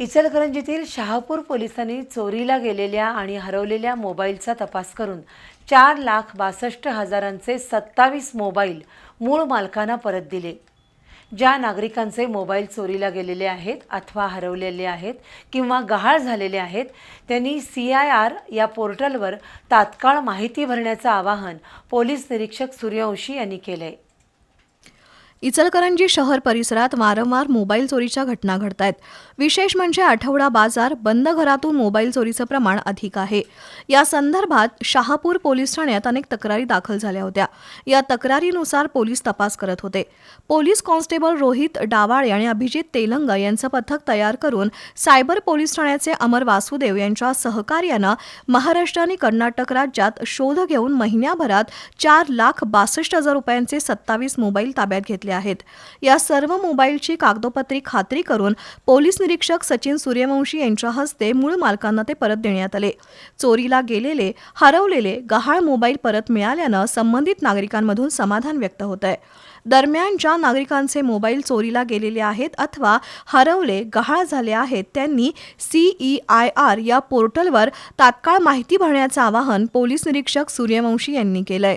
इचलकरंजीतील शहापूर पोलिसांनी चोरीला गेलेल्या आणि हरवलेल्या मोबाईलचा तपास करून चार लाख बासष्ट हजारांचे सत्तावीस मोबाईल मूळ मालकांना परत दिले. ज्या नागरिकांचे मोबाईल चोरीला गेलेले आहेत अथवा हरवलेले आहेत किंवा गहाळ झालेले आहेत त्यांनी सी आय आर या पोर्टलवर तात्काळ माहिती भरण्याचं आवाहन पोलीस निरीक्षक सूर्यवंशी यांनी केलं आहे इचलकरंजी शहर परिसरात वारंवार मोबाईल चोरीच्या घटना घडत आहेत विशेष म्हणजे आठवडा बाजार बंद घरातून मोबाईल चोरीचं प्रमाण अधिक आहे. या संदर्भात शहापूर पोलीस ठाण्यात अनेक तक्रारी दाखल झाल्या होत्या. या तक्रारीनुसार पोलीस तपास करत होते. पोलीस कॉन्स्टेबल रोहित डावाळे आणि अभिजित तेलंग यांचं पथक तयार करून सायबर पोलीस ठाण्याचे अमर वासुदेव यांच्या सहकार्यानं महाराष्ट्र आणि कर्नाटक राज्यात शोध घेऊन महिन्याभरात चार लाख बासष्ट हजार रुपयांचे सत्तावीस मोबाईल ताब्यात घेतले आहेत. या सर्व मोबाईलची कागदोपत्री खात्री करून पोलीस निरीक्षक सचिन सूर्यवंशी यांच्या हस्ते मूळ मालकांना ते परत देण्यात आले. चोरीला गेलेले हरवलेले गहाळ मोबाईल परत मिळाल्यानं संबंधित नागरिकांमधून समाधान व्यक्त होत आहे दरम्यान ज्या नागरिकांचे मोबाईल चोरीला गेलेले आहेत अथवा हरवले गहाळ झाले आहेत त्यांनी सीई आय आर या पोर्टलवर तात्काळ माहिती भरण्याचं आवाहन पोलीस निरीक्षक सूर्यवंशी यांनी केलंय.